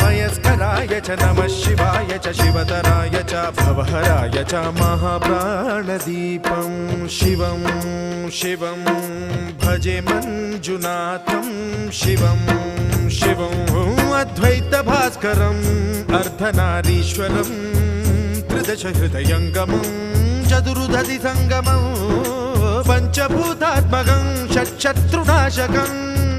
मयस्कराय च नमः शिवाय च शिवतराय च भवहराय च महाप्राणदीपं शिवं शिवं भजे मञ्जुनाथं शिवं शिवं अद्वैतभास्करम् अर्धनारीश्वरं, त्रिदशहृदयङ्गमं चतुर्दधि सङ्गमं पञ्चभूतात्मकं, षट्शत्रुनाशकम्।